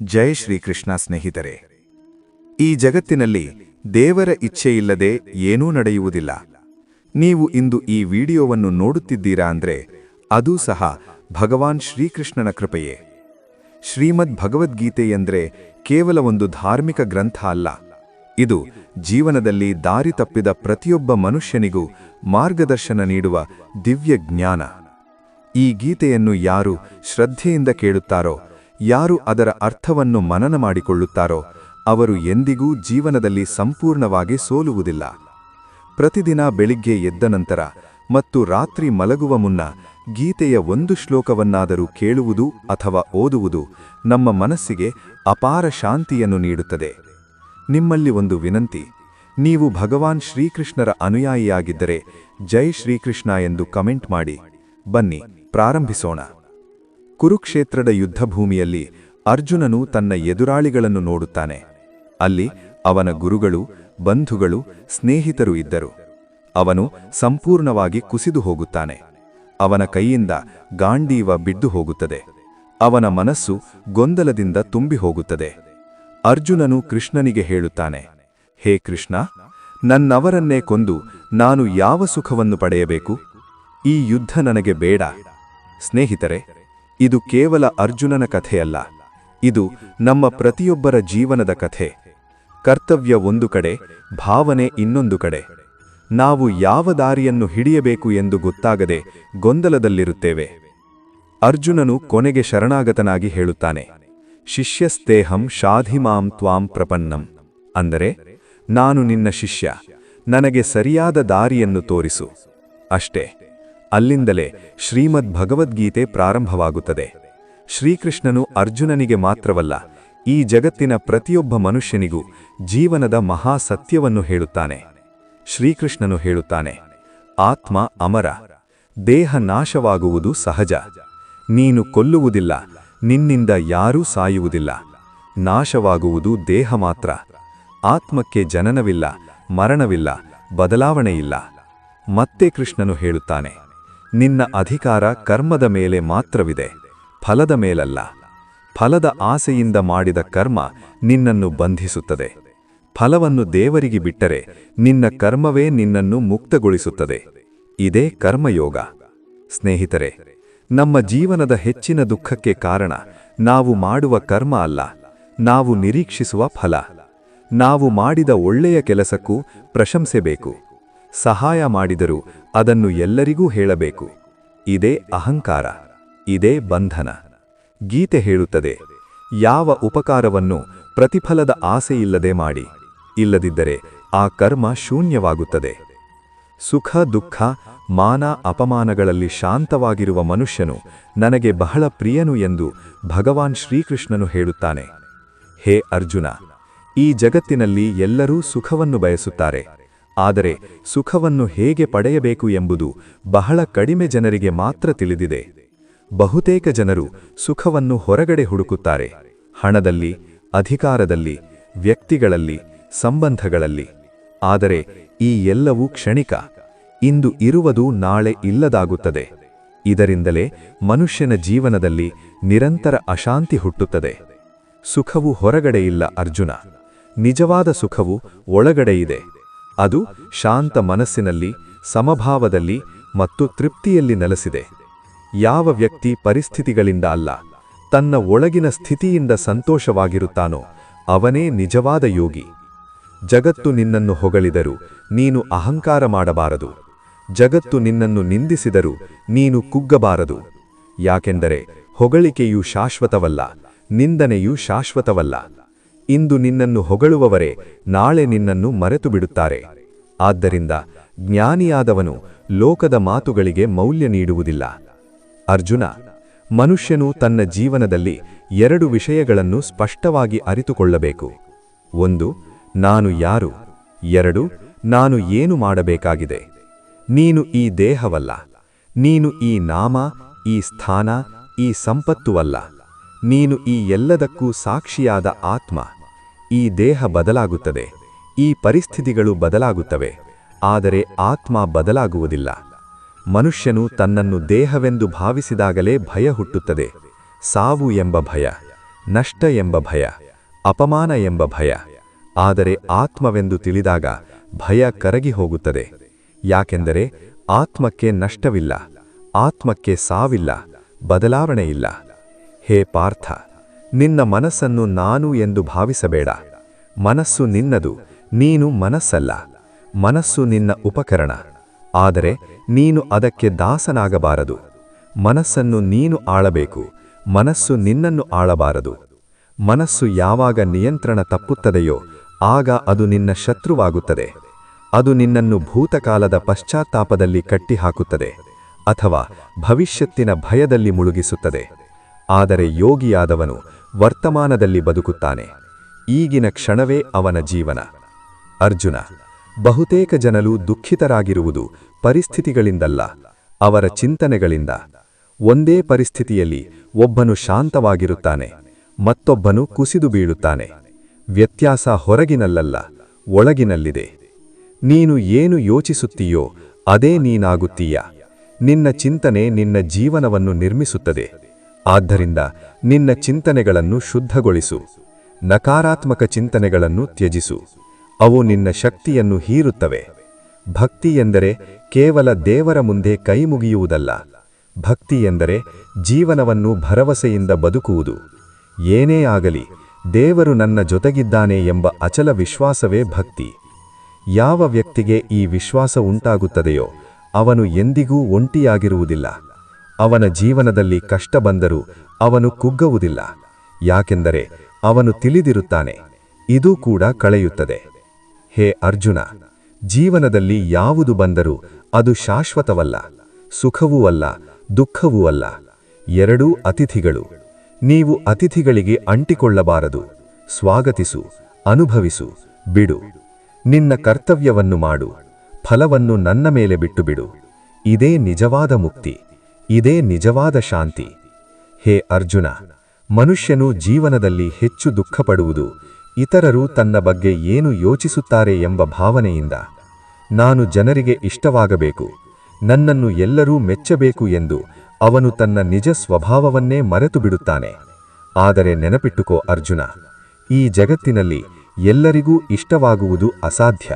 ಜೈ ಶ್ರೀಕೃಷ್ಣ ಸ್ನೇಹಿತರೆ, ಈ ಜಗತ್ತಿನಲ್ಲಿ ದೇವರ ಇಚ್ಛೆಯಿಲ್ಲದೆ ಏನೂ ನಡೆಯುವುದಿಲ್ಲ. ನೀವು ಇಂದು ಈ ವಿಡಿಯೋವನ್ನು ನೋಡುತ್ತಿದ್ದೀರಾ ಅಂದ್ರೆ ಅದೂ ಸಹ ಭಗವಾನ್ ಶ್ರೀಕೃಷ್ಣನ ಕೃಪೆಯೇ. ಶ್ರೀಮದ್ ಭಗವದ್ಗೀತೆ ಎಂದರೆ ಕೇವಲ ಒಂದು ಧಾರ್ಮಿಕ ಗ್ರಂಥ ಅಲ್ಲ, ಇದು ಜೀವನದಲ್ಲಿ ದಾರಿ ತಪ್ಪಿದ ಪ್ರತಿಯೊಬ್ಬ ಮನುಷ್ಯನಿಗೂ ಮಾರ್ಗದರ್ಶನ ನೀಡುವ ದಿವ್ಯ ಜ್ಞಾನ. ಈ ಗೀತೆಯನ್ನು ಯಾರು ಶ್ರದ್ಧೆಯಿಂದ ಕೇಳುತ್ತಾರೋ ಯಾರು ಅದರ ಅರ್ಥವನ್ನು ಮನನ ಮಾಡಿಕೊಳ್ಳುತ್ತಾರೋ ಅವರು ಎಂದಿಗೂ ಜೀವನದಲ್ಲಿ ಸಂಪೂರ್ಣವಾಗಿ ಸೋಲುವುದಿಲ್ಲ. ಪ್ರತಿದಿನ ಬೆಳಿಗ್ಗೆ ಎದ್ದ ನಂತರ ಮತ್ತು ರಾತ್ರಿ ಮಲಗುವ ಮುನ್ನ ಗೀತೆಯ ಒಂದು ಶ್ಲೋಕವನ್ನಾದರೂ ಕೇಳುವುದು ಅಥವಾ ಓದುವುದು ನಮ್ಮ ಮನಸ್ಸಿಗೆ ಅಪಾರ ಶಾಂತಿಯನ್ನು ನೀಡುತ್ತದೆ. ನಿಮ್ಮಲ್ಲಿ ಒಂದು ವಿನಂತಿ, ನೀವು ಭಗವಾನ್ ಶ್ರೀಕೃಷ್ಣರ ಅನುಯಾಯಿಯಾಗಿದ್ದರೆ ಜೈ ಶ್ರೀಕೃಷ್ಣ ಎಂದು ಕಮೆಂಟ್ ಮಾಡಿ. ಬನ್ನಿ, ಪ್ರಾರಂಭಿಸೋಣ. ಕುರುಕ್ಷೇತ್ರದ ಯುದ್ಧಭೂಮಿಯಲ್ಲಿ ಅರ್ಜುನನು ತನ್ನ ಎದುರಾಳಿಗಳನ್ನು ನೋಡುತ್ತಾನೆ. ಅಲ್ಲಿ ಅವನ ಗುರುಗಳು, ಬಂಧುಗಳು, ಸ್ನೇಹಿತರು ಇದ್ದರು. ಅವನು ಸಂಪೂರ್ಣವಾಗಿ ಕುಸಿದು ಹೋಗುತ್ತಾನೆ. ಅವನ ಕೈಯಿಂದ ಗಾಂಡೀವ ಬಿದ್ದು ಹೋಗುತ್ತದೆ. ಅವನ ಮನಸ್ಸು ಗೊಂದಲದಿಂದ ತುಂಬಿ ಹೋಗುತ್ತದೆ. ಅರ್ಜುನನು ಕೃಷ್ಣನಿಗೆ ಹೇಳುತ್ತಾನೆ, ಹೇ ಕೃಷ್ಣ, ನನ್ನವರನ್ನೇ ಕೊಂದು ನಾನು ಯಾವ ಸುಖವನ್ನು ಪಡೆಯಬೇಕು? ಈ ಯುದ್ಧ ನನಗೆ ಬೇಡ. ಸ್ನೇಹಿತರೆ ಇದು ಕೇವಲ ಅರ್ಜುನನ ಕಥೆಯಲ್ಲ. ಇದು ನಮ್ಮ ಪ್ರತಿಯೊಬ್ಬರ ಜೀವನದ ಕಥೆ. ಕರ್ತವ್ಯ ಒಂದು ಕಡೆ, ಭಾವನೆ ಇನ್ನೊಂದು ಕಡೆ. ನಾವು ಯಾವ ದಾರಿಯನ್ನು ಹಿಡಿಯಬೇಕು ಎಂದು ಗೊತ್ತಾಗದೆ ಗೊಂದಲದಲ್ಲಿರುತ್ತೇವೆ. ಅರ್ಜುನನು ಕೊನೆಗೆ ಶರಣಾಗತನಾಗಿ ಹೇಳುತ್ತಾನೆ, ಶಿಷ್ಯಸ್ತೇಹಂ ಶಾಧಿಮಾಂ ತ್ವಾಂ ಪ್ರಪನ್ನಂ. ಅಂದರೆ, ನಾನು ನಿನ್ನ ಶಿಷ್ಯ, ನನಗೆ ಸರಿಯಾದ ದಾರಿಯನ್ನು ತೋರಿಸು. ಅಷ್ಟೇ. ಅಲ್ಲಿಂದಲೇ ಶ್ರೀಮದ್ ಭಗವದ್ಗೀತೆ ಪ್ರಾರಂಭವಾಗುತ್ತದೆ. ಶ್ರೀಕೃಷ್ಣನು ಅರ್ಜುನನಿಗೆ ಮಾತ್ರವಲ್ಲ, ಈ ಜಗತ್ತಿನ ಪ್ರತಿಯೊಬ್ಬ ಮನುಷ್ಯನಿಗೂ ಜೀವನದ ಮಹಾ ಸತ್ಯವನ್ನು ಹೇಳುತ್ತಾನೆ. ಶ್ರೀಕೃಷ್ಣನು ಹೇಳುತ್ತಾನೆ, ಆತ್ಮ ಅಮರ, ದೇಹ ನಾಶವಾಗುವುದು ಸಹಜ. ನೀನು ಕೊಲ್ಲುವುದಿಲ್ಲ, ನಿನ್ನಿಂದ ಯಾರೂ ಸಾಯುವುದಿಲ್ಲ. ನಾಶವಾಗುವುದು ದೇಹ ಮಾತ್ರ. ಆತ್ಮಕ್ಕೆ ಜನನವಿಲ್ಲ, ಮರಣವಿಲ್ಲ, ಬದಲಾವಣೆಯಿಲ್ಲ. ಮತ್ತೆ ಕೃಷ್ಣನು ಹೇಳುತ್ತಾನೆ ನಿನ್ನ ಅಧಿಕಾರ ಕರ್ಮದ ಮೇಲೆ ಮಾತ್ರವಿದೆ, ಫಲದ ಮೇಲಲ್ಲ. ಫಲದ ಆಸೆಯಿಂದ ಮಾಡಿದ ಕರ್ಮ ನಿನ್ನನ್ನು ಬಂಧಿಸುತ್ತದೆ. ಫಲವನ್ನು ದೇವರಿಗೆ ಬಿಟ್ಟರೆ ನಿನ್ನ ಕರ್ಮವೇ ನಿನ್ನನ್ನು ಮುಕ್ತಗೊಳಿಸುತ್ತದೆ. ಇದೇ ಕರ್ಮಯೋಗ. ಸ್ನೇಹಿತರೆ, ನಮ್ಮ ಜೀವನದ ಹೆಚ್ಚಿನ ದುಃಖಕ್ಕೆ ಕಾರಣ ನಾವು ಮಾಡುವ ಕರ್ಮ ಅಲ್ಲ, ನಾವು ನಿರೀಕ್ಷಿಸುವ ಫಲ. ನಾವು ಮಾಡಿದ ಒಳ್ಳೆಯ ಕೆಲಸಕ್ಕೂ ಪ್ರಶಂಸೆ ಬೇಕು. ಸಹಾಯ ಮಾಡಿದರೂ ಅದನ್ನು ಎಲ್ಲರಿಗೂ ಹೇಳಬೇಕು. ಇದೇ ಅಹಂಕಾರ, ಇದೇ ಬಂಧನ. ಗೀತೆ ಹೇಳುತ್ತದೆ, ಯಾವ ಉಪಕಾರವನ್ನು ಪ್ರತಿಫಲದ ಆಸೆಯಿಲ್ಲದೆ ಮಾಡಿ, ಇಲ್ಲದಿದ್ದರೆ ಆ ಕರ್ಮ ಶೂನ್ಯವಾಗುತ್ತದೆ. ಸುಖ, ದುಃಖ, ಮಾನ ಅಪಮಾನಗಳಲ್ಲಿ ಶಾಂತವಾಗಿರುವ ಮನುಷ್ಯನು ನನಗೆ ಬಹಳ ಪ್ರಿಯನು ಎಂದು ಭಗವಾನ್ ಶ್ರೀಕೃಷ್ಣನು ಹೇಳುತ್ತಾನೆ. ಹೇ ಅರ್ಜುನ, ಈ ಜಗತ್ತಿನಲ್ಲಿ ಎಲ್ಲರೂ ಸುಖವನ್ನು ಬಯಸುತ್ತಾರೆ. ಆದರೆ ಸುಖವನ್ನು ಹೇಗೆ ಪಡೆಯಬೇಕು ಎಂಬುದು ಬಹಳ ಕಡಿಮೆ ಜನರಿಗೆ ಮಾತ್ರ ತಿಳಿದಿದೆ. ಬಹುತೇಕ ಜನರು ಸುಖವನ್ನು ಹೊರಗಡೆ ಹುಡುಕುತ್ತಾರೆ. ಹಣದಲ್ಲಿ, ಅಧಿಕಾರದಲ್ಲಿ, ವ್ಯಕ್ತಿಗಳಲ್ಲಿ, ಸಂಬಂಧಗಳಲ್ಲಿ. ಆದರೆ ಈ ಎಲ್ಲವೂ ಕ್ಷಣಿಕ. ಇಂದು ಇರುವುದು ನಾಳೆ ಇಲ್ಲದಾಗುತ್ತದೆ. ಇದರಿಂದಲೇ ಮನುಷ್ಯನ ಜೀವನದಲ್ಲಿ ನಿರಂತರ ಅಶಾಂತಿ ಹುಟ್ಟುತ್ತದೆ. ಸುಖವು ಹೊರಗಡೆ ಇಲ್ಲ ಅರ್ಜುನ. ನಿಜವಾದ ಸುಖವು ಒಳಗಡೆ ಇದೆ. ಅದು ಶಾಂತ ಮನಸ್ಸಿನಲ್ಲಿ, ಸಮಭಾವದಲ್ಲಿ ಮತ್ತು ತೃಪ್ತಿಯಲ್ಲಿ ನೆಲೆಸಿದೆ. ಯಾವ ವ್ಯಕ್ತಿ ಪರಿಸ್ಥಿತಿಗಳಿಂದ ಅಲ್ಲ, ತನ್ನ ಒಳಗಿನ ಸ್ಥಿತಿಯಿಂದ ಸಂತೋಷವಾಗಿರುತ್ತಾನೋ, ಅವನೇ ನಿಜವಾದ ಯೋಗಿ. ಜಗತ್ತು ನಿನ್ನನ್ನು ಹೊಗಳಿದರು ನೀನು ಅಹಂಕಾರ ಮಾಡಬಾರದು. ಜಗತ್ತು ನಿನ್ನನ್ನು ನಿಂದಿಸಿದರು ನೀನು ಕುಗ್ಗಬಾರದು. ಯಾಕೆಂದರೆ ಹೊಗಳಿಕೆಯು ಶಾಶ್ವತವಲ್ಲ, ನಿಂದನೆಯೂ ಶಾಶ್ವತವಲ್ಲ. ಇಂದು ನಿನ್ನನ್ನು ಹೊಗಳುವವರೇ ನಾಳೆ ನಿನ್ನನ್ನು ಮರೆತು ಬಿಡುತ್ತಾರೆ ಆದ್ದರಿಂದ ಜ್ಞಾನಿಯಾದವನು ಲೋಕದ ಮಾತುಗಳಿಗೆ ಮೌಲ್ಯ ನೀಡುವುದಿಲ್ಲ. ಅರ್ಜುನ, ಮನುಷ್ಯನು ತನ್ನ ಜೀವನದಲ್ಲಿ ಎರಡು ವಿಷಯಗಳನ್ನು ಸ್ಪಷ್ಟವಾಗಿ ಅರಿತುಕೊಳ್ಳಬೇಕು. ಒಂದು, ನಾನು ಯಾರು? ಎರಡು, ನಾನು ಏನು ಮಾಡಬೇಕಾಗಿದೆ? ನೀನು ಈ ದೇಹವಲ್ಲ. ನೀನು ಈ ನಾಮ, ಈ ಸ್ಥಾನ, ಈ ಸಂಪತ್ತುವಲ್ಲ ನೀನು ಈ ಎಲ್ಲದಕ್ಕೂ ಸಾಕ್ಷಿಯಾದ ಆತ್ಮ. ಈ ದೇಹ ಬದಲಾಗುತ್ತದೆ. ಈ ಪರಿಸ್ಥಿತಿಗಳು ಬದಲಾಗುತ್ತವೆ. ಆದರೆ ಆತ್ಮ ಬದಲಾಗುವುದಿಲ್ಲ. ಮನುಷ್ಯನು ತನ್ನನ್ನು ದೇಹವೆಂದು ಭಾವಿಸಿದಾಗಲೇ ಭಯ ಹುಟ್ಟುತ್ತದೆ. ಸಾವು ಎಂಬ ಭಯ, ನಷ್ಟ ಎಂಬ ಭಯ, ಅಪಮಾನ ಎಂಬ ಭಯ. ಆದರೆ ಆತ್ಮವೆಂದು ತಿಳಿದಾಗ ಭಯ ಕರಗಿ ಹೋಗುತ್ತದೆ. ಯಾಕೆಂದರೆ ಆತ್ಮಕ್ಕೆ ನಷ್ಟವಿಲ್ಲ, ಆತ್ಮಕ್ಕೆ ಸಾವಿಲ್ಲ, ಬದಲಾವಣೆಯಿಲ್ಲ. ಹೇ ಪಾರ್ಥ, ನಿನ್ನ ಮನಸ್ಸನ್ನು ನಾನು ಎಂದು ಭಾವಿಸಬೇಡ. ಮನಸ್ಸು ನಿನ್ನದು ನೀನು ಮನಸ್ಸಲ್ಲ, ಮನಸ್ಸು ನಿನ್ನ ಉಪಕರಣ. ಆದರೆ ನೀನು ಅದಕ್ಕೆ ದಾಸನಾಗಬಾರದು. ಮನಸ್ಸನ್ನು ನೀನು ಆಳಬೇಕು, ಮನಸ್ಸು ನಿನ್ನನ್ನು ಆಳಬಾರದು. ಮನಸ್ಸು ಯಾವಾಗ ನಿಯಂತ್ರಣ ತಪ್ಪುತ್ತದೆಯೋ, ಆಗ ಅದು ನಿನ್ನ ಶತ್ರುವಾಗುತ್ತದೆ. ಅದು ನಿನ್ನನ್ನು ಭೂತಕಾಲದ ಪಶ್ಚಾತ್ತಾಪದಲ್ಲಿ ಕಟ್ಟಿಹಾಕುತ್ತದೆ, ಅಥವಾ ಭವಿಷ್ಯತ್ತಿನ ಭಯದಲ್ಲಿ ಮುಳುಗಿಸುತ್ತದೆ. ಆದರೆ ಯೋಗಿಯಾದವನು ವರ್ತಮಾನದಲ್ಲಿ ಬದುಕುತ್ತಾನೆ. ಈಗಿನ ಕ್ಷಣವೇ ಅವನ ಜೀವನ. ಅರ್ಜುನ, ಬಹುತೇಕ ಜನರು ದುಃಖಿತರಾಗಿರುವುದು ಪರಿಸ್ಥಿತಿಗಳಿಂದಲ್ಲ, ಅವರ ಚಿಂತನೆಗಳಿಂದ. ಒಂದೇ ಪರಿಸ್ಥಿತಿಯಲ್ಲಿ ಒಬ್ಬನು ಶಾಂತವಾಗಿರುತ್ತಾನೆ, ಮತ್ತೊಬ್ಬನು ಕುಸಿದು ಬೀಳುತ್ತಾನೆ. ವ್ಯತ್ಯಾಸ ಹೊರಗಿನಲ್ಲಲ್ಲ, ಒಳಗಿನಲ್ಲಿದೆ. ನೀನು ಏನು ಯೋಚಿಸುತ್ತೀಯೋ ಅದೇ ನೀನಾಗುತ್ತೀಯ. ನಿನ್ನ ಚಿಂತನೆ ನಿನ್ನ ಜೀವನವನ್ನು ನಿರ್ಮಿಸುತ್ತದೆ. ಆದ್ದರಿಂದ ನಿನ್ನ ಚಿಂತನೆಗಳನ್ನು ಶುದ್ಧಗೊಳಿಸು. ನಕಾರಾತ್ಮಕ ಚಿಂತನೆಗಳನ್ನು ತ್ಯಜಿಸು. ಅವು ನಿನ್ನ ಶಕ್ತಿಯನ್ನು ಹೀರುತ್ತವೆ. ಭಕ್ತಿ ಎಂದರೆ ಕೇವಲ ದೇವರ ಮುಂದೆ ಕೈಮುಗಿಯುವುದಲ್ಲ ಭಕ್ತಿ ಎಂದರೆ ಜೀವನವನ್ನು ಭರವಸೆಯಿಂದ ಬದುಕುವುದು. ಏನೇ ಆಗಲಿ, ದೇವರು ನನ್ನ ಜೊತೆಗಿದ್ದಾನೆ ಎಂಬ ಅಚಲ ವಿಶ್ವಾಸವೇ ಭಕ್ತಿ. ಯಾವ ವ್ಯಕ್ತಿಗೆ ಈ ವಿಶ್ವಾಸ ಉಂಟಾಗುತ್ತದೆಯೋ, ಅವನು ಎಂದಿಗೂ ಒಂಟಿಯಾಗಿರುವುದಿಲ್ಲ. ಅವನ ಜೀವನದಲ್ಲಿ ಕಷ್ಟ ಬಂದರೂ ಅವನು ಕುಗ್ಗುವುದಿಲ್ಲ. ಯಾಕೆಂದರೆ ಅವನು ತಿಳಿದಿರುತ್ತಾನೆ, ಇದೂ ಕೂಡ ಕಳೆಯುತ್ತದೆ. ಹೇ ಅರ್ಜುನ, ಜೀವನದಲ್ಲಿ ಯಾವುದು ಬಂದರೂ ಅದು ಶಾಶ್ವತವಲ್ಲ, ಸುಖವೂ ಅಲ್ಲ, ದುಃಖವೂ ಅಲ್ಲ. ಎರಡೂ ಅತಿಥಿಗಳು. ನೀವು ಅತಿಥಿಗಳಿಗೆ ಅಂಟಿಕೊಳ್ಳಬಾರದು. ಸ್ವಾಗತಿಸು, ಅನುಭವಿಸು, ಬಿಡು. ನಿನ್ನ ಕರ್ತವ್ಯವನ್ನು ಮಾಡು. ಫಲವನ್ನು ನನ್ನ ಮೇಲೆ ಬಿಟ್ಟು ಬಿಡು ಇದೇ ನಿಜವಾದ ಮುಕ್ತಿ, ಇದೇ ನಿಜವಾದ ಶಾಂತಿ. ಹೇ ಅರ್ಜುನ, ಮನುಷ್ಯನು ಜೀವನದಲ್ಲಿ ಹೆಚ್ಚು ದುಃಖಪಡುವುದು ಇತರರು ತನ್ನ ಬಗ್ಗೆ ಏನು ಯೋಚಿಸುತ್ತಾರೆ ಎಂಬ ಭಾವನೆಯಿಂದ ನಾನು ಜನರಿಗೆ ಇಷ್ಟವಾಗಬೇಕು, ನನ್ನನ್ನು ಎಲ್ಲರೂ ಮೆಚ್ಚಬೇಕು ಎಂದು ಅವನು ತನ್ನ ನಿಜ ಸ್ವಭಾವವನ್ನೇ ಮರೆತು ಬಿಡುತ್ತಾನೆ ಆದರೆ ನೆನಪಿಟ್ಟುಕೋ ಅರ್ಜುನ, ಈ ಜಗತ್ತಿನಲ್ಲಿ ಎಲ್ಲರಿಗೂ ಇಷ್ಟವಾಗುವುದು ಅಸಾಧ್ಯ.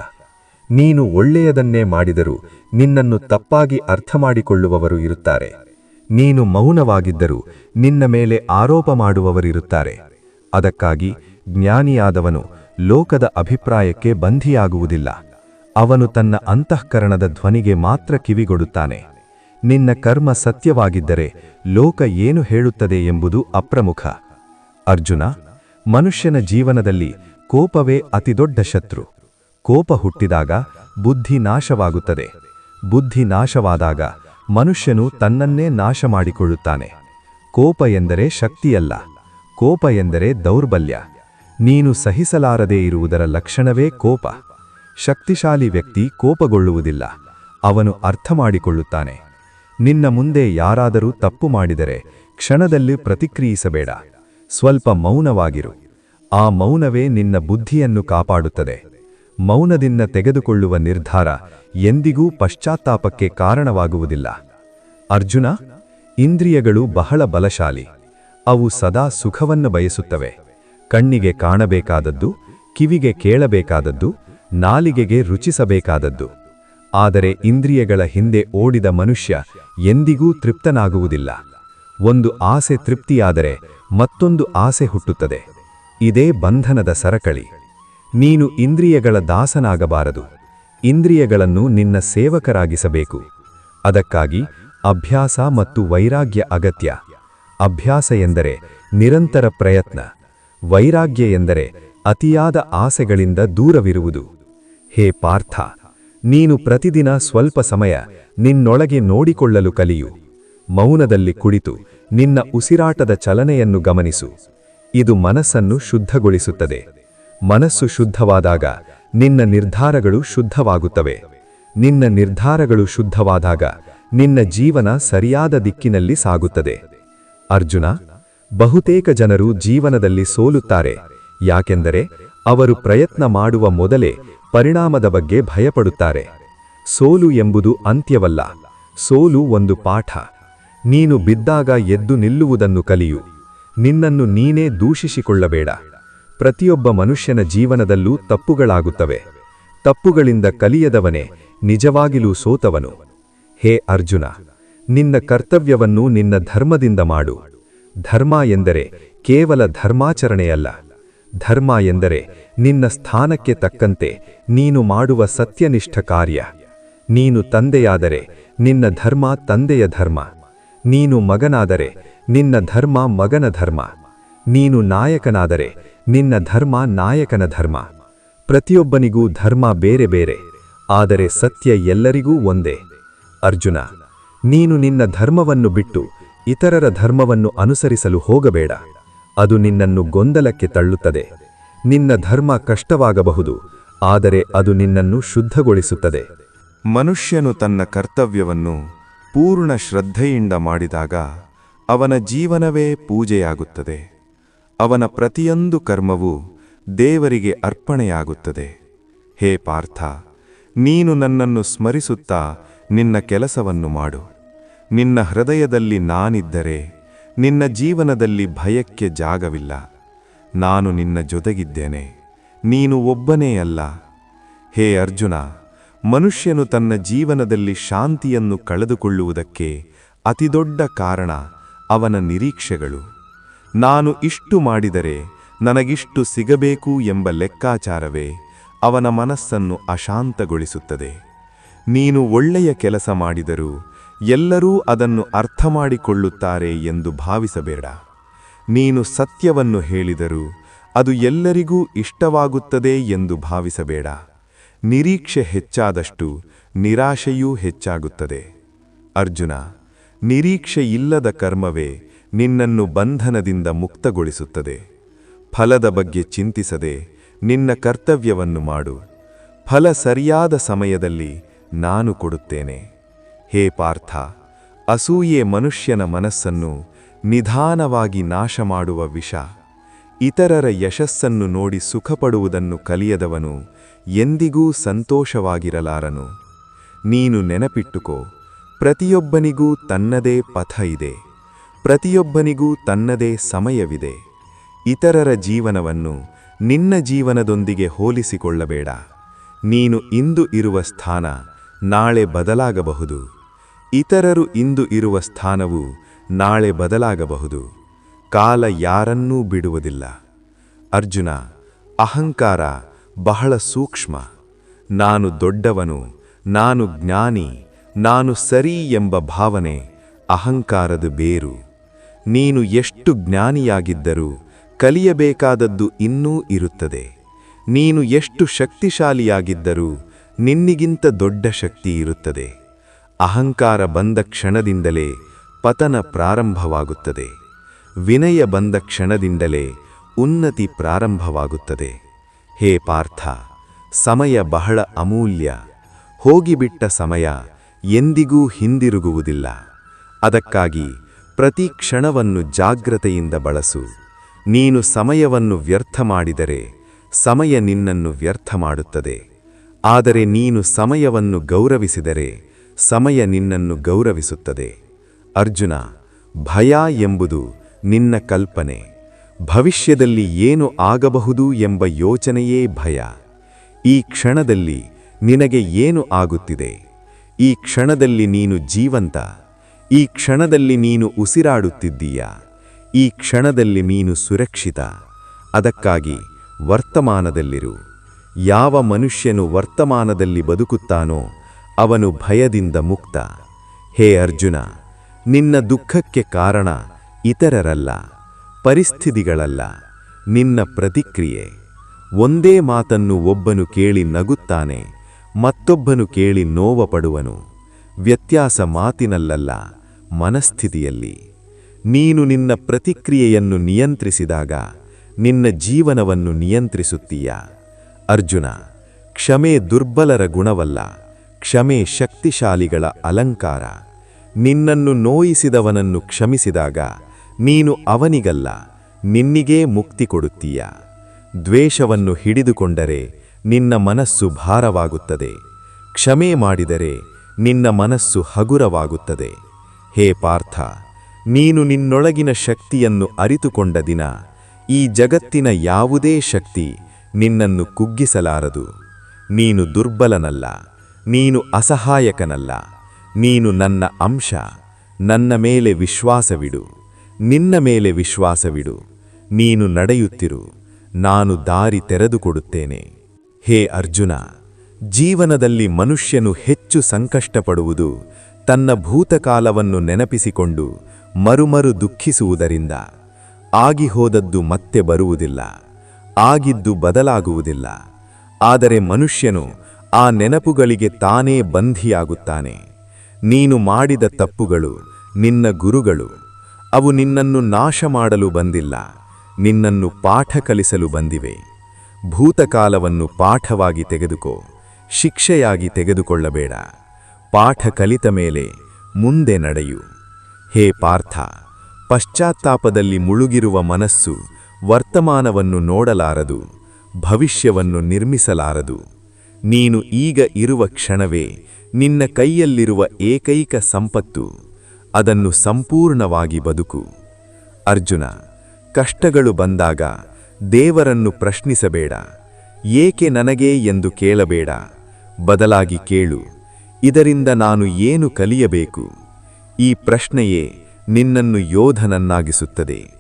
ನೀನು ಒಳ್ಳೆಯದನ್ನೇ ಮಾಡಿದರೂ ನಿನ್ನನ್ನು ತಪ್ಪಾಗಿ ಅರ್ಥಮಾಡಿಕೊಳ್ಳುವವರು ಇರುತ್ತಾರೆ. ನೀನು ಮೌನವಾಗಿದ್ದರೂ ನಿನ್ನ ಮೇಲೆ ಆರೋಪ ಮಾಡುವವರಿರುತ್ತಾರೆ. ಅದಕ್ಕಾಗಿ ಜ್ಞಾನಿಯಾದವನು ಲೋಕದ ಅಭಿಪ್ರಾಯಕ್ಕೆ ಬಂಧಿಯಾಗುವುದಿಲ್ಲ. ಅವನು ತನ್ನ ಅಂತಃಕರಣದ ಧ್ವನಿಗೆ ಮಾತ್ರ ಕಿವಿಗೊಡುತ್ತಾನೆ. ನಿನ್ನ ಕರ್ಮ ಸತ್ಯವಾಗಿದ್ದರೆ ಲೋಕ ಏನು ಹೇಳುತ್ತದೆ ಎಂಬುದು ಅಪ್ರಮುಖ. ಅರ್ಜುನ, ಮನುಷ್ಯನ ಜೀವನದಲ್ಲಿ ಕೋಪವೇ ಅತಿದೊಡ್ಡ ಶತ್ರು. ಕೋಪ ಹುಟ್ಟಿದಾಗ ಬುದ್ಧಿ ನಾಶವಾಗುತ್ತದೆ. ಬುದ್ಧಿ ನಾಶವಾದಾಗ ಮನುಷ್ಯನು ತನ್ನನ್ನೇ ನಾಶ ಮಾಡಿಕೊಳ್ಳುತ್ತಾನೆ. ಕೋಪ ಎಂದರೆ ಶಕ್ತಿಯಲ್ಲ. ಕೋಪ ಎಂದರೆ ದೌರ್ಬಲ್ಯ. ನೀನು ಸಹಿಸಲಾರದೇ ಇರುವುದರ ಲಕ್ಷಣವೇ ಕೋಪ. ಶಕ್ತಿಶಾಲಿ ವ್ಯಕ್ತಿ ಕೋಪಗೊಳ್ಳುವುದಿಲ್ಲ. ಅವನು ಅರ್ಥ ಮಾಡಿಕೊಳ್ಳುತ್ತಾನೆ ನಿನ್ನ ಮುಂದೆ ಯಾರಾದರೂ ತಪ್ಪು ಮಾಡಿದರೆ ಕ್ಷಣದಲ್ಲಿ ಪ್ರತಿಕ್ರಿಯಿಸಬೇಡ. ಸ್ವಲ್ಪ ಮೌನವಾಗಿರು. ಆ ಮೌನವೇ ನಿನ್ನ ಬುದ್ಧಿಯನ್ನು ಕಾಪಾಡುತ್ತದೆ. ಮೌನದಿಂದ ತೆಗೆದುಕೊಳ್ಳುವ ನಿರ್ಧಾರ ಎಂದಿಗೂ ಪಶ್ಚಾತ್ತಾಪಕ್ಕೆ ಕಾರಣವಾಗುವುದಿಲ್ಲ. ಅರ್ಜುನ, ಇಂದ್ರಿಯಗಳು ಬಹಳ ಬಲಶಾಲಿ. ಅವು ಸದಾ ಸುಖವನ್ನು ಬಯಸುತ್ತವೆ. ಕಣ್ಣಿಗೆ ಕಾಣಬೇಕಾದದ್ದು, ಕಿವಿಗೆ ಕೇಳಬೇಕಾದದ್ದು, ನಾಲಿಗೆಗೆ ರುಚಿಸಬೇಕಾದದ್ದು. ಆದರೆ ಇಂದ್ರಿಯಗಳ ಹಿಂದೆ ಓಡಿದ ಮನುಷ್ಯ ಎಂದಿಗೂ ತೃಪ್ತನಾಗುವುದಿಲ್ಲ. ಒಂದು ಆಸೆ ತೃಪ್ತಿಯಾದರೆ ಮತ್ತೊಂದು ಆಸೆ ಹುಟ್ಟುತ್ತದೆ. ಇದೇ ಬಂಧನದ ಸರಕಳಿ. ನೀನು ಇಂದ್ರಿಯಗಳ ದಾಸನಾಗಬಾರದು. ಇಂದ್ರಿಯಗಳನ್ನು ನಿನ್ನ ಸೇವಕರಾಗಿಸಬೇಕು. ಅದಕ್ಕಾಗಿ ಅಭ್ಯಾಸ ಮತ್ತು ವೈರಾಗ್ಯ ಅಗತ್ಯ. ಅಭ್ಯಾಸ ಎಂದರೆ ನಿರಂತರ ಪ್ರಯತ್ನ. ವೈರಾಗ್ಯ ಎಂದರೆ ಅತಿಯಾದ ಆಸೆಗಳಿಂದ ದೂರವಿರುವುದು. ಹೇ ಪಾರ್ಥ, ನೀನು ಪ್ರತಿದಿನ ಸ್ವಲ್ಪ ಸಮಯ ನಿನ್ನೊಳಗೆ ನೋಡಿಕೊಳ್ಳಲು ಕಲಿಯು. ಮೌನದಲ್ಲಿ ಕುಳಿತು ನಿನ್ನ ಉಸಿರಾಟದ ಚಲನೆಯನ್ನು ಗಮನಿಸು. ಇದು ಮನಸ್ಸನ್ನು ಶುದ್ಧಗೊಳಿಸುತ್ತದೆ. ಮನಸ್ಸು ಶುದ್ಧವಾದಾಗ ನಿನ್ನ ನಿರ್ಧಾರಗಳು ಶುದ್ಧವಾಗುತ್ತವೆ. ನಿನ್ನ ನಿರ್ಧಾರಗಳು ಶುದ್ಧವಾದಾಗ ನಿನ್ನ ಜೀವನ ಸರಿಯಾದ ದಿಕ್ಕಿನಲ್ಲಿ ಸಾಗುತ್ತದೆ. ಅರ್ಜುನ ಬಹುತೇಕ ಜನರು ಜೀವನದಲ್ಲಿ ಸೋಲುತ್ತಾರೆ. ಯಾಕೆಂದರೆ ಅವರು ಪ್ರಯತ್ನ ಮಾಡುವ ಮೊದಲೇ ಪರಿಣಾಮದ ಬಗ್ಗೆ ಭಯಪಡುತ್ತಾರೆ. ಸೋಲು ಎಂಬುದು ಅಂತ್ಯವಲ್ಲ. ಸೋಲು ಒಂದು ಪಾಠ. ನೀನು ಬಿದ್ದಾಗ ಎದ್ದು ನಿಲ್ಲುವುದನ್ನು ಕಲಿಯು. ನಿನ್ನನ್ನು ನೀನೇ ದೂಷಿಸಿಕೊಳ್ಳಬೇಡ. ಪ್ರತಿಯೊಬ್ಬ ಮನುಷ್ಯನ ಜೀವನದಲ್ಲೂ ತಪ್ಪುಗಳಾಗುತ್ತವೆ. ತಪ್ಪುಗಳಿಂದ ಕಲಿಯದವನೇ ನಿಜವಾಗಿಲೂ ಸೋತವನು. ಹೇ ಅರ್ಜುನ, ನಿನ್ನ ಕರ್ತವ್ಯವನ್ನು ನಿನ್ನ ಧರ್ಮದಿಂದ ಮಾಡು. ಧರ್ಮ ಎಂದರೆ ಕೇವಲ ಧರ್ಮಾಚರಣೆಯಲ್ಲ. ಧರ್ಮ ಎಂದರೆ ನಿನ್ನ ಸ್ಥಾನಕ್ಕೆ ತಕ್ಕಂತೆ ನೀನು ಮಾಡುವ ಸತ್ಯನಿಷ್ಠ ಕಾರ್ಯ. ನೀನು ತಂದೆಯಾದರೆ ನಿನ್ನ ಧರ್ಮ ತಂದೆಯ ಧರ್ಮ. ನೀನು ಮಗನಾದರೆ ನಿನ್ನ ಧರ್ಮ ಮಗನ ಧರ್ಮ. ನೀನು ನಾಯಕನಾದರೆ ನಿನ್ನ ಧರ್ಮ ನಾಯಕನ ಧರ್ಮ. ಪ್ರತಿಯೊಬ್ಬನಿಗೂ ಧರ್ಮ ಬೇರೆ ಬೇರೆ, ಆದರೆ ಸತ್ಯ ಎಲ್ಲರಿಗೂ ಒಂದೇ. ಅರ್ಜುನ, ನೀನು ನಿನ್ನ ಧರ್ಮವನ್ನು ಬಿಟ್ಟು ಇತರರ ಧರ್ಮವನ್ನು ಅನುಸರಿಸಲು ಹೋಗಬೇಡ. ಅದು ನಿನ್ನನ್ನು ಗೊಂದಲಕ್ಕೆ ತಳ್ಳುತ್ತದೆ. ನಿನ್ನ ಧರ್ಮ ಕಷ್ಟವಾಗಬಹುದು, ಆದರೆ ಅದು ನಿನ್ನನ್ನು ಶುದ್ಧಗೊಳಿಸುತ್ತದೆ. ಮನುಷ್ಯನು ತನ್ನ ಕರ್ತವ್ಯವನ್ನು ಪೂರ್ಣ ಶ್ರದ್ಧೆಯಿಂದ ಮಾಡಿದಾಗ ಅವನ ಜೀವನವೇ ಪೂಜೆಯಾಗುತ್ತದೆ. ಅವನ ಪ್ರತಿಯೊಂದು ಕರ್ಮವೂ ದೇವರಿಗೆ ಅರ್ಪಣೆಯಾಗುತ್ತದೆ. ಹೇ ಪಾರ್ಥ, ನೀನು ನನ್ನನ್ನು ಸ್ಮರಿಸುತ್ತಾ ನಿನ್ನ ಕೆಲಸವನ್ನು ಮಾಡು. ನಿನ್ನ ಹೃದಯದಲ್ಲಿ ನಾನಿದ್ದರೆ ನಿನ್ನ ಜೀವನದಲ್ಲಿ ಭಯಕ್ಕೆ ಜಾಗವಿಲ್ಲ. ನಾನು ನಿನ್ನ ಜೊತೆಗಿದ್ದೇನೆ. ನೀನು ಒಬ್ಬನೇ ಅಲ್ಲ. ಹೇ ಅರ್ಜುನ, ಮನುಷ್ಯನು ತನ್ನ ಜೀವನದಲ್ಲಿ ಶಾಂತಿಯನ್ನು ಕಳೆದುಕೊಳ್ಳುವುದಕ್ಕೆ ಅತಿದೊಡ್ಡ ಕಾರಣ ಅವನ ನಿರೀಕ್ಷೆಗಳು. ನಾನು ಇಷ್ಟು ಮಾಡಿದರೆ ನನಗಿಷ್ಟು ಸಿಗಬೇಕು ಎಂಬ ಲೆಕ್ಕಾಚಾರವೇ ಅವನ ಮನಸ್ಸನ್ನು ಅಶಾಂತಗೊಳಿಸುತ್ತದೆ. ನೀನು ಒಳ್ಳೆಯ ಕೆಲಸ ಮಾಡಿದರೂ ಎಲ್ಲರೂ ಅದನ್ನು ಅರ್ಥ ಮಾಡಿಕೊಳ್ಳುತ್ತಾರೆ ಎಂದು ಭಾವಿಸಬೇಡ. ನೀನು ಸತ್ಯವನ್ನು ಹೇಳಿದರೂ ಅದು ಎಲ್ಲರಿಗೂ ಇಷ್ಟವಾಗುತ್ತದೆ ಎಂದು ಭಾವಿಸಬೇಡ. ನಿರೀಕ್ಷೆ ಹೆಚ್ಚಾದಷ್ಟು ನಿರಾಶೆಯೂ ಹೆಚ್ಚಾಗುತ್ತದೆ. ಅರ್ಜುನ, ನಿರೀಕ್ಷೆ ಇಲ್ಲದ ಕರ್ಮವೇ ನಿನ್ನನ್ನು ಬಂಧನದಿಂದ ಮುಕ್ತಗೊಳಿಸುತ್ತದೆ. ಫಲದ ಬಗ್ಗೆ ಚಿಂತಿಸದೆ ನಿನ್ನ ಕರ್ತವ್ಯವನ್ನು ಮಾಡು. ಫಲ ಸರಿಯಾದ ಸಮಯದಲ್ಲಿ ನಾನು ಕೊಡುತ್ತೇನೆ. ಹೇ ಪಾರ್ಥ, ಅಸೂಯೆ ಮನುಷ್ಯನ ಮನಸ್ಸನ್ನು ನಿಧಾನವಾಗಿ ನಾಶ ಮಾಡುವ ವಿಷ. ಇತರರ ಯಶಸ್ಸನ್ನು ನೋಡಿ ಸುಖಪಡುವುದನ್ನು ಕಲಿಯದವನು ಎಂದಿಗೂ ಸಂತೋಷವಾಗಿರಲಾರನು. ನೀನು ನೆನಪಿಟ್ಟುಕೋ, ಪ್ರತಿಯೊಬ್ಬನಿಗೂ ತನ್ನದೇ ಪಥ ಇದೆ. ಪ್ರತಿಯೊಬ್ಬನಿಗೂ ತನ್ನದೇ ಸಮಯವಿದೆ. ಇತರರ ಜೀವನವನ್ನು ನಿನ್ನ ಜೀವನದೊಂದಿಗೆ ಹೋಲಿಸಿಕೊಳ್ಳಬೇಡ. ನೀನು ಇಂದು ಇರುವ ಸ್ಥಾನ ನಾಳೆ ಬದಲಾಗಬಹುದು. ಇತರರು ಇಂದು ಇರುವ ಸ್ಥಾನವು ನಾಳೆ ಬದಲಾಗಬಹುದು. ಕಾಲ ಯಾರನ್ನೂ ಬಿಡುವುದಿಲ್ಲ. ಅರ್ಜುನ, ಅಹಂಕಾರ ಬಹಳ ಸೂಕ್ಷ್ಮ. ನಾನು ದೊಡ್ಡವನು, ನಾನು ಜ್ಞಾನಿ, ನಾನು ಸರಿ ಎಂಬ ಭಾವನೆ ಅಹಂಕಾರದ ಬೇರು. ನೀನು ಎಷ್ಟು ಜ್ಞಾನಿಯಾಗಿದ್ದರೂ ಕಲಿಯಬೇಕಾದದ್ದು ಇನ್ನೂ ಇರುತ್ತದೆ. ನೀನು ಎಷ್ಟು ಶಕ್ತಿಶಾಲಿಯಾಗಿದ್ದರೂ ನಿನ್ನಿಗಿಂತ ದೊಡ್ಡ ಶಕ್ತಿ ಇರುತ್ತದೆ. ಅಹಂಕಾರ ಬಂದ ಕ್ಷಣದಿಂದಲೇ ಪತನ ಪ್ರಾರಂಭವಾಗುತ್ತದೆ. ವಿನಯ ಬಂದ ಕ್ಷಣದಿಂದಲೇ ಉನ್ನತಿ ಪ್ರಾರಂಭವಾಗುತ್ತದೆ. ಹೇ ಪಾರ್ಥ, ಸಮಯ ಬಹಳ ಅಮೂಲ್ಯ. ಹೋಗಿಬಿಟ್ಟ ಸಮಯ ಎಂದಿಗೂ ಹಿಂದಿರುಗುವುದಿಲ್ಲ. ಅದಕ್ಕಾಗಿ ಪ್ರತಿ ಕ್ಷಣವನ್ನು ಜಾಗ್ರತೆಯಿಂದ ಬಳಸು. ನೀನು ಸಮಯವನ್ನು ವ್ಯರ್ಥ ಮಾಡಿದರೆ ಸಮಯ ನಿನ್ನನ್ನು ವ್ಯರ್ಥ ಮಾಡುತ್ತದೆ. ಆದರೆ ನೀನು ಸಮಯವನ್ನು ಗೌರವಿಸಿದರೆ ಸಮಯ ನಿನ್ನನ್ನು ಗೌರವಿಸುತ್ತದೆ. ಅರ್ಜುನ, ಭಯ ಎಂಬುದು ನಿನ್ನ ಕಲ್ಪನೆ. ಭವಿಷ್ಯದಲ್ಲಿ ಏನು ಆಗಬಹುದು ಎಂಬ ಯೋಚನೆಯೇ ಭಯ. ಈ ಕ್ಷಣದಲ್ಲಿ ನಿನಗೆ ಏನು ಆಗುತ್ತಿದೆ? ಈ ಕ್ಷಣದಲ್ಲಿ ನೀನು ಜೀವಂತ. ಈ ಕ್ಷಣದಲ್ಲಿ ನೀನು ಉಸಿರಾಡುತ್ತಿದ್ದೀಯ? ಈ ಕ್ಷಣದಲ್ಲಿ ನೀನು ಸುರಕ್ಷಿತ. ಅದಕ್ಕಾಗಿ ವರ್ತಮಾನದಲ್ಲಿರು. ಯಾವ ಮನುಷ್ಯನು ವರ್ತಮಾನದಲ್ಲಿ ಬದುಕುತ್ತಾನೋ ಅವನು ಭಯದಿಂದ ಮುಕ್ತ. ಹೇ ಅರ್ಜುನ, ನಿನ್ನ ದುಃಖಕ್ಕೆ ಕಾರಣ ಇತರರಲ್ಲ, ಪರಿಸ್ಥಿತಿಗಳಲ್ಲ, ನಿನ್ನ ಪ್ರತಿಕ್ರಿಯೆ. ಒಂದೇ ಮಾತನ್ನು ಒಬ್ಬನು ಕೇಳಿ ನಗುತ್ತಾನೆ, ಮತ್ತೊಬ್ಬನು ಕೇಳಿ ನೋವಪಡುವನು. ವ್ಯತ್ಯಾಸ ಮಾತಿನಲ್ಲಲ್ಲ, ಮನಸ್ಥಿತಿಯಲ್ಲಿ. ನೀನು ನಿನ್ನ ಪ್ರತಿಕ್ರಿಯೆಯನ್ನು ನಿಯಂತ್ರಿಸಿದಾಗ, ನಿನ್ನ ಜೀವನವನ್ನು ನಿಯಂತ್ರಿಸುತ್ತೀಯ? ಅರ್ಜುನ, ಕ್ಷಮೆ ದುರ್ಬಲರ ಗುಣವಲ್ಲ ಕ್ಷಮೆ ಶಕ್ತಿಶಾಲಿಗಳ ಅಲಂಕಾರ. ನಿನ್ನನ್ನು ನೋಯಿಸಿದವನನ್ನು ಕ್ಷಮಿಸಿದಾಗ ನೀನು ಅವನಿಗಲ್ಲ, ನಿನ್ನಿಗೇ ಮುಕ್ತಿ ಕೊಡುತ್ತೀಯ. ದ್ವೇಷವನ್ನು ಹಿಡಿದುಕೊಂಡರೆ ನಿನ್ನ ಮನಸ್ಸು ಭಾರವಾಗುತ್ತದೆ. ಕ್ಷಮೆ ಮಾಡಿದರೆ ನಿನ್ನ ಮನಸ್ಸು ಹಗುರವಾಗುತ್ತದೆ. ಹೇ ಪಾರ್ಥ, ನೀನು ನಿನ್ನೊಳಗಿನ ಶಕ್ತಿಯನ್ನು ಅರಿತುಕೊಂಡ ದಿನ ಈ ಜಗತ್ತಿನ ಯಾವುದೇ ಶಕ್ತಿ ನಿನ್ನನ್ನು ಕುಗ್ಗಿಸಲಾರದು. ನೀನು ದುರ್ಬಲನಲ್ಲ. ನೀನು ಅಸಹಾಯಕನಲ್ಲ. ನೀನು ನನ್ನ ಅಂಶ. ನನ್ನ ಮೇಲೆ ವಿಶ್ವಾಸವಿಡು. ನಿನ್ನ ಮೇಲೆ ವಿಶ್ವಾಸವಿಡು. ನೀನು ನಡೆಯುತ್ತಿರು. ನಾನು ದಾರಿ ತೆರೆದುಕೊಡುತ್ತೇನೆ ಹೇ ಅರ್ಜುನ, ಜೀವನದಲ್ಲಿ ಮನುಷ್ಯನು ಹೆಚ್ಚು ಸಂಕಷ್ಟಪಡುವುದು ತನ್ನ ಭೂತಕಾಲವನ್ನು ನೆನಪಿಸಿಕೊಂಡು ಮರುಮರು ದುಃಖಿಸುವುದರಿಂದ. ಆಗಿಹೋದದ್ದು ಮತ್ತೆ ಬರುವುದಿಲ್ಲ. ಆಗಿದ್ದು ಬದಲಾಗುವುದಿಲ್ಲ. ಆದರೆ ಮನುಷ್ಯನು ಆ ನೆನಪುಗಳಿಗೆ ತಾನೇ ಬಂಧಿಯಾಗುತ್ತಾನೆ. ನೀನು ಮಾಡಿದ ತಪ್ಪುಗಳು, ನಿನ್ನ ಗುರುಗಳು, ಅವು ನಿನ್ನನ್ನು ನಾಶ ಮಾಡಲು ಬಂದಿಲ್ಲ, ನಿನ್ನನ್ನು ಪಾಠ ಕಲಿಸಲು ಬಂದಿವೆ. ಭೂತಕಾಲವನ್ನು ಪಾಠವಾಗಿ ತೆಗೆದುಕೋ, ಶಿಕ್ಷೆಯಾಗಿ ತೆಗೆದುಕೊಳ್ಳಬೇಡ. ಪಾಠ ಕಲಿತ ಮೇಲೆ ಮುಂದೆ ನಡೆಯು. ಹೇ ಪಾರ್ಥ, ಪಶ್ಚಾತ್ತಾಪದಲ್ಲಿ ಮುಳುಗಿರುವ ಮನಸ್ಸು ವರ್ತಮಾನವನ್ನು ನೋಡಲಾರದು, ಭವಿಷ್ಯವನ್ನು ನಿರ್ಮಿಸಲಾರದು. ನೀನು ಈಗ ಇರುವ ಕ್ಷಣವೇ ನಿನ್ನ ಕೈಯಲ್ಲಿರುವ ಏಕೈಕ ಸಂಪತ್ತು. ಅದನ್ನು ಸಂಪೂರ್ಣವಾಗಿ ಬದುಕು. ಅರ್ಜುನ, ಕಷ್ಟಗಳು ಬಂದಾಗ ದೇವರನ್ನು ಪ್ರಶ್ನಿಸಬೇಡ. ಏಕೆ ನನಗೆ ಎಂದು ಕೇಳಬೇಡ. ಬದಲಾಗಿ ಕೇಳು. ಇದರಿಂದ ನಾನು ಏನು ಕಲಿಯಬೇಕು? ಈ ಪ್ರಶ್ನೆಯೇ ನಿನ್ನನ್ನು ಯೋಧನನ್ನಾಗಿಸುತ್ತದೆ.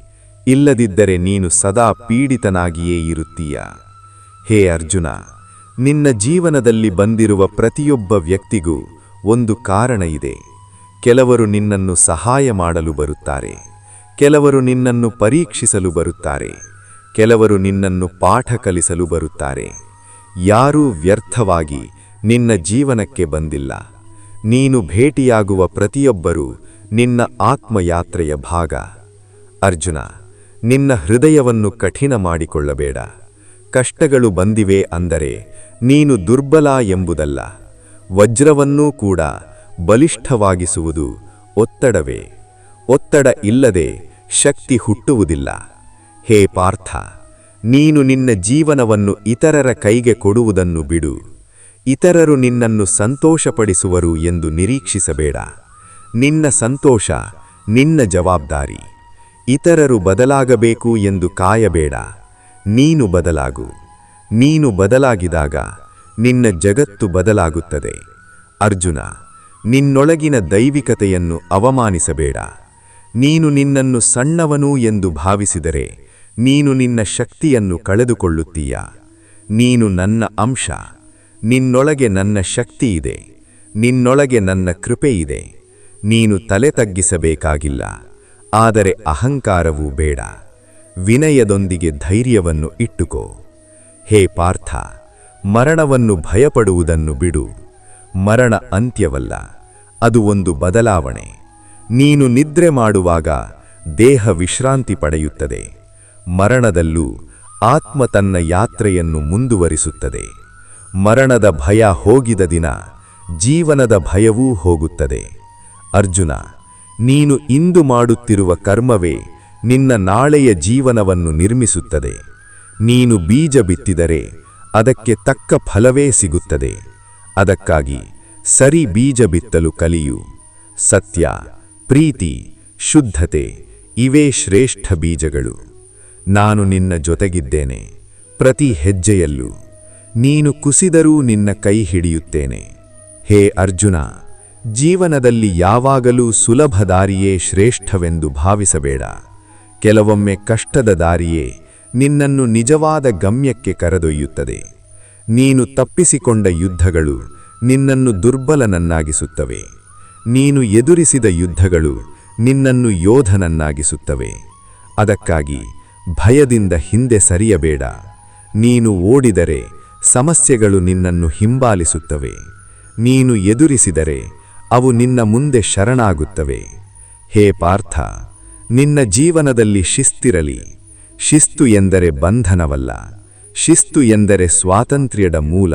ಇಲ್ಲದಿದ್ದರೆ ನೀನು ಸದಾ ಪೀಡಿತನಾಗಿಯೇ ಇರುತ್ತೀಯ. ಹೇ ಅರ್ಜುನ ನಿನ್ನ ಜೀವನದಲ್ಲಿ ಬಂದಿರುವ ಪ್ರತಿಯೊಬ್ಬ ವ್ಯಕ್ತಿಗೂ ಒಂದು ಕಾರಣ ಇದೆ. ಕೆಲವರು ನಿನ್ನನ್ನು ಸಹಾಯ ಮಾಡಲು ಬರುತ್ತಾರೆ. ಕೆಲವರು ನಿನ್ನನ್ನು ಪರೀಕ್ಷಿಸಲು ಬರುತ್ತಾರೆ. ಕೆಲವರು ನಿನ್ನನ್ನು ಪಾಠ ಕಲಿಸಲು ಬರುತ್ತಾರೆ. ಯಾರೂ ವ್ಯರ್ಥವಾಗಿ ನಿನ್ನ ಜೀವನಕ್ಕೆ ಬಂದಿಲ್ಲ. ನೀನು ಭೇಟಿಯಾಗುವ ಪ್ರತಿಯೊಬ್ಬರೂ ನಿನ್ನ ಆತ್ಮಯಾತ್ರೆಯ ಭಾಗ. ಅರ್ಜುನ, ನಿನ್ನ ಹೃದಯವನ್ನು ಕಠಿಣ ಮಾಡಿಕೊಳ್ಳಬೇಡ. ಕಷ್ಟಗಳು ಬಂದಿವೆ ಅಂದರೆ ನೀನು ದುರ್ಬಲ ಎಂಬುದಲ್ಲ. ವಜ್ರವನ್ನೂ ಕೂಡ ಬಲಿಷ್ಠವಾಗಿಸುವುದು ಒತ್ತಡವೇ. ಒತ್ತಡ ಇಲ್ಲದೆ ಶಕ್ತಿ ಹುಟ್ಟುವುದಿಲ್ಲ. ಹೇ ಪಾರ್ಥ, ನೀನು ನಿನ್ನ ಜೀವನವನ್ನು ಇತರರ ಕೈಗೆ ಕೊಡುವುದನ್ನು ಬಿಡು. ಇತರರು ನಿನ್ನನ್ನು ಸಂತೋಷಪಡಿಸುವರು ಎಂದು ನಿರೀಕ್ಷಿಸಬೇಡ. ನಿನ್ನ ಸಂತೋಷ ನಿನ್ನ ಜವಾಬ್ದಾರಿ. ಇತರರು ಬದಲಾಗಬೇಕು ಎಂದು ಕಾಯಬೇಡ. ನೀನು ಬದಲಾಗು. ನೀನು ಬದಲಾಗಿದಾಗ ನಿನ್ನ ಜಗತ್ತು ಬದಲಾಗುತ್ತದೆ. ಅರ್ಜುನ, ನಿನ್ನೊಳಗಿನ ದೈವಿಕತೆಯನ್ನು ಅವಮಾನಿಸಬೇಡ. ನೀನು ನಿನ್ನನ್ನು ಸಣ್ಣವನು ಎಂದು ಭಾವಿಸಿದರೆ ನೀನು ನಿನ್ನ ಶಕ್ತಿಯನ್ನು ಕಳೆದುಕೊಳ್ಳುತ್ತೀಯ. ನೀನು ನನ್ನ ಅಂಶ. ನಿನ್ನೊಳಗೆ ನನ್ನ ಶಕ್ತಿ ಇದೆ. ನಿನ್ನೊಳಗೆ ನನ್ನ ಕೃಪೆ ಇದೆ. ನೀನು ತಲೆ ತಗ್ಗಿಸಬೇಕಾಗಿಲ್ಲ. ಆದರೆ ಅಹಂಕಾರವೂ ಬೇಡ. ವಿನಯದೊಂದಿಗೆ ಧೈರ್ಯವನ್ನು ಇಟ್ಟುಕೋ. ಹೇ ಪಾರ್ಥ, ಮರಣವನ್ನು ಭಯಪಡುವುದನ್ನು ಬಿಡು. ಮರಣ ಅಂತ್ಯವಲ್ಲ, ಅದು ಒಂದು ಬದಲಾವಣೆ. ನೀನು ನಿದ್ರೆ ಮಾಡುವಾಗ ದೇಹ ವಿಶ್ರಾಂತಿ ಪಡೆಯುತ್ತದೆ. ಮರಣದಲ್ಲೂ ಆತ್ಮ ತನ್ನ ಯಾತ್ರೆಯನ್ನು ಮುಂದುವರಿಸುತ್ತದೆ. ಮರಣದ ಭಯ ಹೋಗಿದ ದಿನ ಜೀವನದ ಭಯವೂ ಹೋಗುತ್ತದೆ. ಅರ್ಜುನ, ನೀನು ಇಂದು ಮಾಡುತ್ತಿರುವ ಕರ್ಮವೇ ನಿನ್ನ ನಾಳೆಯ ಜೀವನವನ್ನು ನಿರ್ಮಿಸುತ್ತದೆ. ನೀನು ಬೀಜ ಬಿತ್ತಿದರೆ ಅದಕ್ಕೆ ತಕ್ಕ ಫಲವೇ ಸಿಗುತ್ತದೆ. ಅದಕ್ಕಾಗಿ ಸರಿ ಬೀಜ ಬಿತ್ತಲು ಕಲಿಯು. ಸತ್ಯ, ಪ್ರೀತಿ, ಶುದ್ಧತೆ ಇವೇ ಶ್ರೇಷ್ಠ ಬೀಜಗಳು. ನಾನು ನಿನ್ನ ಜೊತೆಗಿದ್ದೇನೆ ಪ್ರತಿ ಹೆಜ್ಜೆಯಲ್ಲೂ. ನೀನು ಕುಸಿದರೂ ನಿನ್ನ ಕೈ ಹಿಡಿಯುತ್ತೇನೆ. ಹೇ ಅರ್ಜುನ, ಜೀವನದಲ್ಲಿ ಯಾವಾಗಲೂ ಸುಲಭ ದಾರಿಯೇ ಶ್ರೇಷ್ಠವೆಂದು ಭಾವಿಸಬೇಡ. ಕೆಲವೊಮ್ಮೆ ಕಷ್ಟದ ದಾರಿಯೇ ನಿನ್ನನ್ನು ನಿಜವಾದ ಗಮ್ಯಕ್ಕೆ ಕರೆದೊಯ್ಯುತ್ತದೆ. ನೀನು ತಪ್ಪಿಸಿಕೊಂಡ ಯುದ್ಧಗಳು ನಿನ್ನನ್ನು ದುರ್ಬಲನನ್ನಾಗಿಸುತ್ತವೆ. ನೀನು ಎದುರಿಸಿದ ಯುದ್ಧಗಳು ನಿನ್ನನ್ನು ಯೋಧನನ್ನಾಗಿಸುತ್ತವೆ. ಅದಕ್ಕಾಗಿ ಭಯದಿಂದ ಹಿಂದೆ ಸರಿಯಬೇಡ. ನೀನು ಓಡಿದರೆ ಸಮಸ್ಯೆಗಳು ನಿನ್ನನ್ನು ಹಿಂಬಾಲಿಸುತ್ತವೆ. ನೀನು ಎದುರಿಸಿದರೆ ಅವು ನಿನ್ನ ಮುಂದೆ ಶರಣಾಗುತ್ತವೆ. ಹೇ ಪಾರ್ಥ ನಿನ್ನ ಜೀವನದಲ್ಲಿ ಶಿಸ್ತಿರಲಿ. ಶಿಸ್ತು ಎಂದರೆ ಬಂಧನವಲ್ಲ. ಶಿಸ್ತು ಎಂದರೆ ಸ್ವಾತಂತ್ರ್ಯದ ಮೂಲ.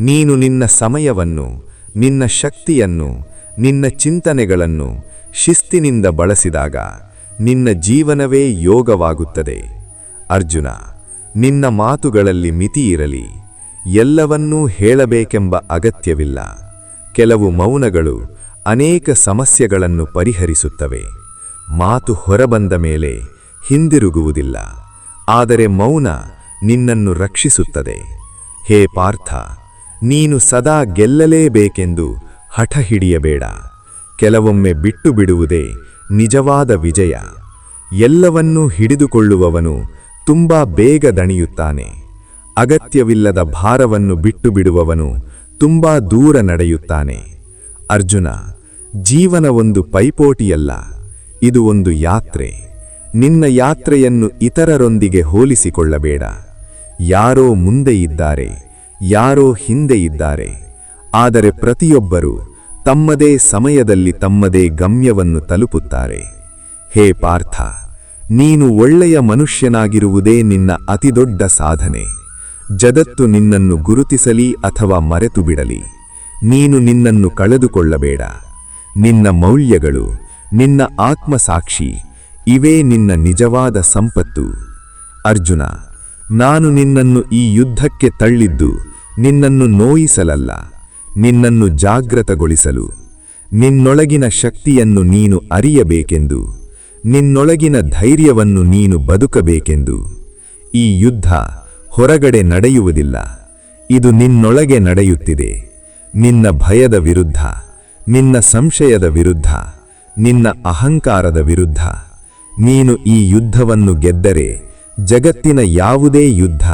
ನೀನು ನಿನ್ನ ಸಮಯವನ್ನು, ನಿನ್ನ ಶಕ್ತಿಯನ್ನು, ನಿನ್ನ ಚಿಂತನೆಗಳನ್ನು ಶಿಸ್ತಿನಿಂದ ಬಳಸಿದಾಗ ನಿನ್ನ ಜೀವನವೇ ಯೋಗವಾಗುತ್ತದೆ. ಅರ್ಜುನ, ನಿನ್ನ ಮಾತುಗಳಲ್ಲಿ ಮಿತಿಯಿರಲಿ. ಎಲ್ಲವನ್ನೂ ಹೇಳಬೇಕೆಂಬ ಅಗತ್ಯವಿಲ್ಲ. ಕೆಲವು ಮೌನಗಳು ಅನೇಕ ಸಮಸ್ಯೆಗಳನ್ನು ಪರಿಹರಿಸುತ್ತವೆ. ಮಾತು ಹೊರಬಂದ ಮೇಲೆ ಹಿಂದಿರುಗುವುದಿಲ್ಲ. ಆದರೆ ಮೌನ ನಿನ್ನನ್ನು ರಕ್ಷಿಸುತ್ತದೆ. ಹೇ ಪಾರ್ಥ, ನೀನು ಸದಾ ಗೆಲ್ಲಲೇಬೇಕೆಂದು ಹಠ ಹಿಡಿಯಬೇಡ. ಕೆಲವೊಮ್ಮೆ ಬಿಟ್ಟು ಬಿಡುವುದೇ ನಿಜವಾದ ವಿಜಯ. ಎಲ್ಲವನ್ನೂ ಹಿಡಿದುಕೊಳ್ಳುವವನು ತುಂಬ ಬೇಗ ದಣಿಯುತ್ತಾನೆ. ಅಗತ್ಯವಿಲ್ಲದ ಭಾರವನ್ನು ಬಿಟ್ಟು ಬಿಡುವವನು ತುಂಬ ದೂರ ನಡೆಯುತ್ತಾನೆ. ಅರ್ಜುನ, ಜೀವನ ಒಂದು ಪೈಪೋಟಿಯಲ್ಲ. ಇದು ಒಂದು ಯಾತ್ರೆ. ನಿನ್ನ ಯಾತ್ರೆಯನ್ನು ಇತರರೊಂದಿಗೆ ಹೋಲಿಸಿಕೊಳ್ಳಬೇಡ. ಯಾರೋ ಮುಂದೆ ಇದ್ದಾರೆ, ಯಾರೋ ಹಿಂದೆ ಇದ್ದಾರೆ. ಆದರೆ ಪ್ರತಿಯೊಬ್ಬರೂ ತಮ್ಮದೇ ಸಮಯದಲ್ಲಿ ತಮ್ಮದೇ ಗಮ್ಯವನ್ನು ತಲುಪುತ್ತಾರೆ. ಹೇ ಪಾರ್ಥ, ನೀನು ಒಳ್ಳೆಯ ಮನುಷ್ಯನಾಗಿರುವುದೇ ನಿನ್ನ ಅತಿದೊಡ್ಡ ಸಾಧನೆ. ಜಗತ್ತು ನಿನ್ನನ್ನು ಗುರುತಿಸಲಿ ಅಥವಾ ಮರೆತು ಬಿಡಲಿ ನೀನು ನಿನ್ನನ್ನು ಕಳೆದುಕೊಳ್ಳಬೇಡ. ನಿನ್ನ ಮೌಲ್ಯಗಳು ನಿನ್ನ ಆತ್ಮಸಾಕ್ಷಿ, ಇವೇ ನಿನ್ನ ನಿಜವಾದ ಸಂಪತ್ತು. ಅರ್ಜುನ, ನಾನು ನಿನ್ನನ್ನು ಈ ಯುದ್ಧಕ್ಕೆ ತಳ್ಳಿದ್ದು, ನಿನ್ನನ್ನು ನೋಯಿಸಲಲ್ಲ, ನಿನ್ನನ್ನು ಜಾಗೃತಗೊಳಿಸಲು ನಿನ್ನೊಳಗಿನ ಶಕ್ತಿಯನ್ನು ನೀನು ಅರಿಯಬೇಕೆಂದು, ನಿನ್ನೊಳಗಿನ ಧೈರ್ಯವನ್ನು ನೀನು ಬದುಕಬೇಕೆಂದು. ಈ ಯುದ್ಧ ಹೊರಗಡೆ ನಡೆಯುವುದಿಲ್ಲ, ಇದು ನಿನ್ನೊಳಗೆ ನಡೆಯುತ್ತಿದೆ. ನಿನ್ನ ಭಯದ ವಿರುದ್ಧ, ನಿನ್ನ ಸಂಶಯದ ವಿರುದ್ಧ. ನಿನ್ನ ಅಹಂಕಾರದ ವಿರುದ್ಧ. ನೀನು ಈ ಯುದ್ಧವನ್ನು ಗೆದ್ದರೆ ಜಗತ್ತಿನ ಯಾವುದೇ ಯುದ್ಧ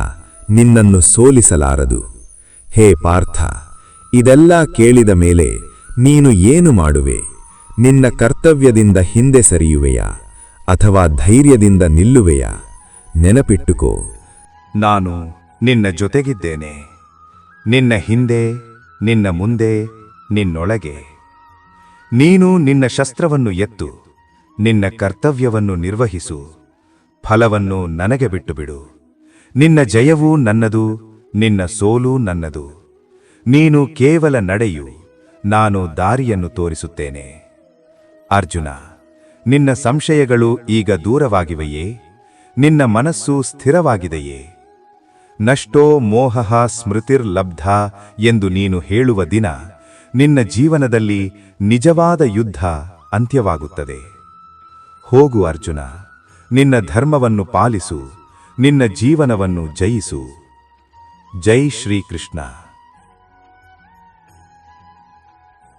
ನಿನ್ನನ್ನು ಸೋಲಿಸಲಾರದು. ಹೇ ಪಾರ್ಥ, ಇದೆಲ್ಲ ಕೇಳಿದ ಮೇಲೆ ನೀನು ಏನು ಮಾಡುವೆ? ನಿನ್ನ ಕರ್ತವ್ಯದಿಂದ ಹಿಂದೆ ಸರಿಯುವೆಯಾ? ಅಥವಾ ಧೈರ್ಯದಿಂದ ನಿಲ್ಲುವೆಯಾ? ನೆನಪಿಟ್ಟುಕೋ. ನಾನು ನಿನ್ನ ಜೊತೆಗಿದ್ದೇನೆ. ನಿನ್ನ ಹಿಂದೆ, ನಿನ್ನ ಮುಂದೆ, ನಿನ್ನೊಳಗೆ. ನೀನು ನಿನ್ನ ಶಸ್ತ್ರವನ್ನು ಎತ್ತು, ನಿನ್ನ ಕರ್ತವ್ಯವನ್ನು ನಿರ್ವಹಿಸು, ಫಲವನ್ನು ನನಗೆ ಬಿಟ್ಟುಬಿಡು. ನಿನ್ನ ಜಯವೂ ನನ್ನದು, ನಿನ್ನ ಸೋಲು ನನ್ನದು. ನೀನು ಕೇವಲ ನಡೆಯು, ನಾನು ದಾರಿಯನ್ನು ತೋರಿಸುತ್ತೇನೆ. ಅರ್ಜುನ, ನಿನ್ನ ಸಂಶಯಗಳು ಈಗ ದೂರವಾಗಿವೆಯೇ? ನಿನ್ನ ಮನಸ್ಸು ಸ್ಥಿರವಾಗಿದೆಯೇ? ನಷ್ಟೋ ಮೋಹಃ ಸ್ಮೃತಿರ್ಲಬ್ಧ ಎಂದು ನೀನು ಹೇಳುವ ದಿನ ನಿನ್ನ ಜೀವನದಲ್ಲಿ ನಿಜವಾದ ಯುದ್ಧ ಅಂತ್ಯವಾಗುತ್ತದೆ. ಹೋಗು ಅರ್ಜುನ, ನಿನ್ನ ಧರ್ಮವನ್ನು ಪಾಲಿಸು, ನಿನ್ನ ಜೀವನವನ್ನು ಜಯಿಸು. ಜೈ ಶ್ರೀಕೃಷ್ಣ.